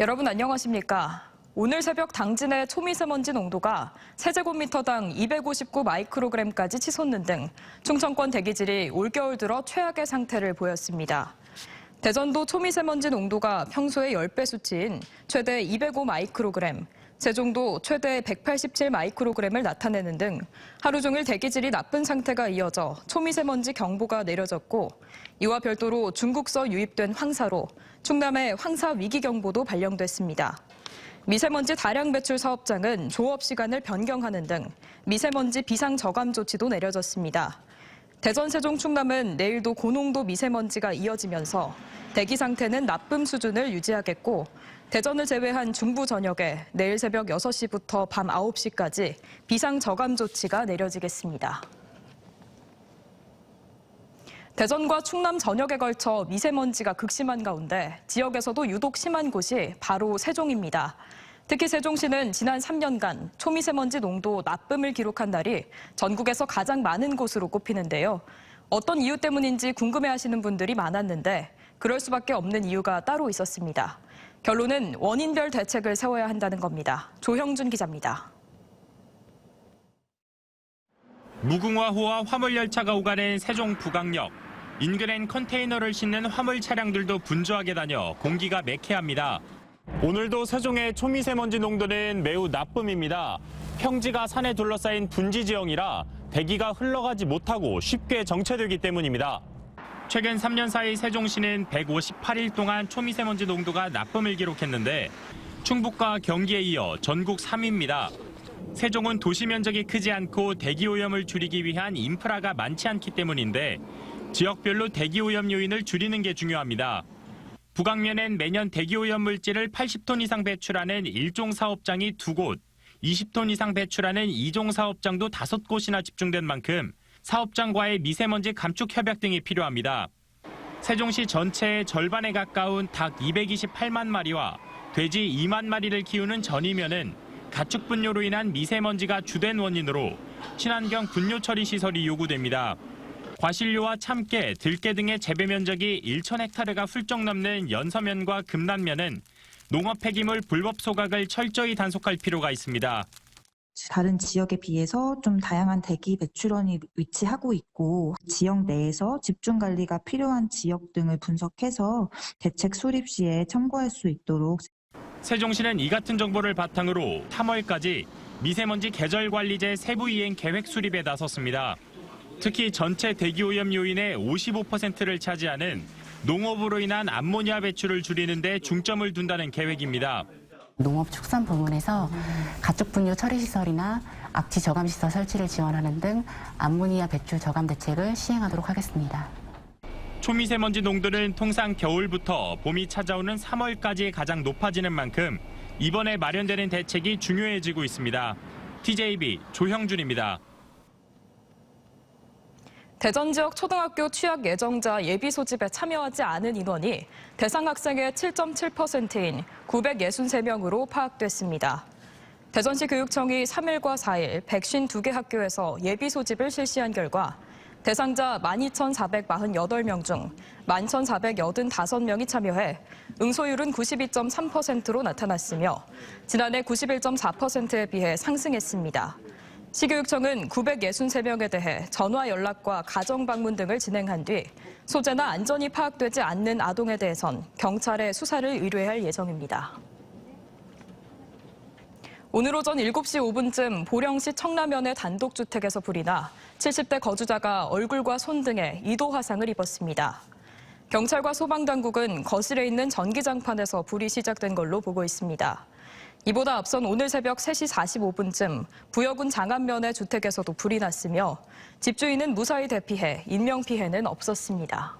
여러분 안녕하십니까? 오늘 새벽 당진의 초미세먼지 농도가 세제곱미터당 259 마이크로그램까지 치솟는 등 충청권 대기질이 올겨울 들어 최악의 상태를 보였습니다. 대전도 초미세먼지 농도가 평소의 10배 수치인 최대 205 마이크로그램, 세종도 최대 187 마이크로그램을 나타내는 등 하루 종일 대기질이 나쁜 상태가 이어져 초미세먼지 경보가 내려졌고 이와 별도로 중국서 유입된 황사로 충남의 황사 위기 경보도 발령됐습니다. 미세먼지 다량 배출 사업장은 조업 시간을 변경하는 등 미세먼지 비상 저감 조치도 내려졌습니다. 대전, 세종, 충남은 내일도 고농도 미세먼지가 이어지면서 대기 상태는 나쁨 수준을 유지하겠고 대전을 제외한 중부 전역에 내일 새벽 6시부터 밤 9시까지 비상 저감 조치가 내려지겠습니다. 대전과 충남 전역에 걸쳐 미세먼지가 극심한 가운데 지역에서도 유독 심한 곳이 바로 세종입니다. 특히 세종시는 지난 3년간 초미세먼지 농도 나쁨을 기록한 날이 전국에서 가장 많은 곳으로 꼽히는데요. 어떤 이유 때문인지 궁금해하시는 분들이 많았는데 그럴 수밖에 없는 이유가 따로 있었습니다. 결론은 원인별 대책을 세워야 한다는 겁니다. 조형준 기자입니다. 무궁화호와 화물열차가 오가는 세종 북악역. 인근엔 컨테이너를 싣는 화물 차량들도 분주하게 다녀 공기가 매캐합니다. 오늘도 세종의 초미세먼지 농도는 매우 나쁨입니다. 평지가 산에 둘러싸인 분지 지형이라 대기가 흘러가지 못하고 쉽게 정체되기 때문입니다. 최근 3년 사이 세종시는 158일 동안 초미세먼지 농도가 나쁨을 기록했는데 충북과 경기에 이어 전국 3위입니다. 세종은 도시 면적이 크지 않고 대기 오염을 줄이기 위한 인프라가 많지 않기 때문인데 지역별로 대기 오염 요인을 줄이는 게 중요합니다. 북악면엔 매년 대기 오염 물질을 80톤 이상 배출하는 1종 사업장이 두 곳, 20톤 이상 배출하는 2종 사업장도 다섯 곳이나 집중된 만큼 사업장과의 미세먼지 감축 협약 등이 필요합니다. 세종시 전체의 절반에 가까운 닭 228만 마리와 돼지 2만 마리를 키우는 전이면은 가축 분뇨로 인한 미세먼지가 주된 원인으로 친환경 분뇨 처리 시설이 요구됩니다. 과실류와 참깨, 들깨 등의 재배 면적이 1천 헥타르가 훌쩍 넘는 연서면과 금남면은 농업 폐기물 불법 소각을 철저히 단속할 필요가 있습니다. 다른 지역에 비해서 좀 다양한 대기 배출원이 위치하고 있고 지역 내에서 집중 관리가 필요한 지역 등을 분석해서 대책 수립 시에 참고할 수 있도록 세종시는 이 같은 정보를 바탕으로 3월까지 미세먼지 계절 관리제 세부 이행 계획 수립에 나섰습니다. 특히 전체 대기 오염 요인의 55%를 차지하는 농업으로 인한 암모니아 배출을 줄이는 데 중점을 둔다는 계획입니다. 농업축산 부문에서 가축 분뇨 처리 시설이나 악취 저감 시설 설치를 지원하는 등 암모니아 배출 저감 대책을 시행하도록 하겠습니다. 초미세먼지 농도는 통상 겨울부터 봄이 찾아오는 3월까지 가장 높아지는 만큼 이번에 마련되는 대책이 중요해지고 있습니다. TJB 조형준입니다. 대전 지역 초등학교 취학 예정자 예비 소집에 참여하지 않은 인원이 대상 학생의 7.7%인 963명으로 파악됐습니다. 대전시 교육청이 3일과 4일 152개 학교에서 예비 소집을 실시한 결과 대상자 12,448명 중 11,485명이 참여해 응소율은 92.3%로 나타났으며 지난해 91.4%에 비해 상승했습니다. 시교육청은 963명에 대해 전화 연락과 가정 방문 등을 진행한 뒤 소재나 안전이 파악되지 않는 아동에 대해선 경찰에 수사를 의뢰할 예정입니다. 오늘 오전 7시 5분쯤 보령시 청라면의 단독주택에서 불이 나 70대 거주자가 얼굴과 손 등에 2도 화상을 입었습니다. 경찰과 소방당국은 거실에 있는 전기장판에서 불이 시작된 걸로 보고 있습니다. 이보다 앞선 오늘 새벽 3시 45분쯤 부여군 장안면의 주택에서도 불이 났으며 집주인은 무사히 대피해 인명피해는 없었습니다.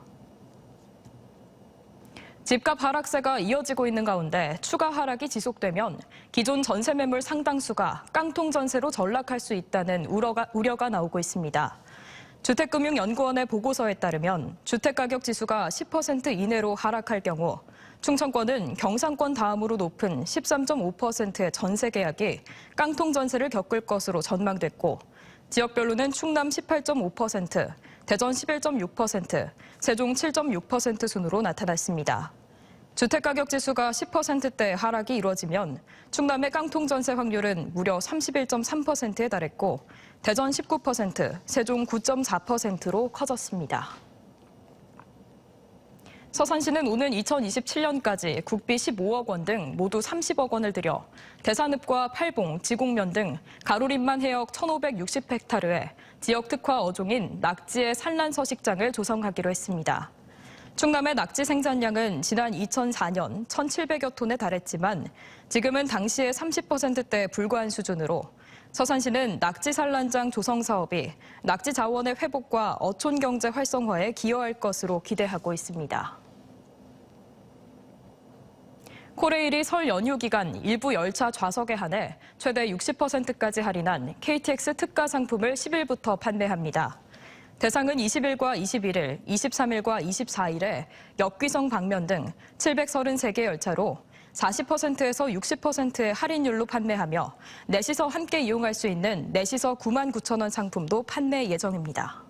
집값 하락세가 이어지고 있는 가운데 추가 하락이 지속되면 기존 전세 매물 상당수가 깡통 전세로 전락할 수 있다는 우려가, 우려가 나오고 있습니다. 주택금융연구원의 보고서에 따르면 주택가격 지수가 10% 이내로 하락할 경우 충청권은 경상권 다음으로 높은 13.5%의 전세 계약이 깡통 전세를 겪을 것으로 전망됐고 지역별로는 충남 18.5%, 대전 11.6%, 세종 7.6% 순으로 나타났습니다. 주택가격 지수가 10%대 하락이 이뤄지면 충남의 깡통 전세 확률은 무려 31.3%에 달했고 대전 19%, 세종 9.4%로 커졌습니다. 서산시는 오는 2027년까지 국비 15억 원 등 모두 30억 원을 들여 대산읍과 팔봉, 지곡면 등 가로림만 해역 1,560헥타르에 지역 특화 어종인 낙지의 산란 서식장을 조성하기로 했습니다. 충남의 낙지 생산량은 지난 2004년 1,700여 톤에 달했지만 지금은 당시의 30%대에 불과한 수준으로 서산시는 낙지 산란장 조성 사업이 낙지 자원의 회복과 어촌 경제 활성화에 기여할 것으로 기대하고 있습니다. 코레일이 설 연휴 기간 일부 열차 좌석에 한해 최대 60%까지 할인한 KTX 특가 상품을 10일부터 판매합니다. 대상은 20일과 21일, 23일과 24일에 역귀성 방면 등 733개 열차로 40%에서 60%의 할인율로 판매하며 넷이서 함께 이용할 수 있는 넷이서 9만 9천 원 상품도 판매 예정입니다.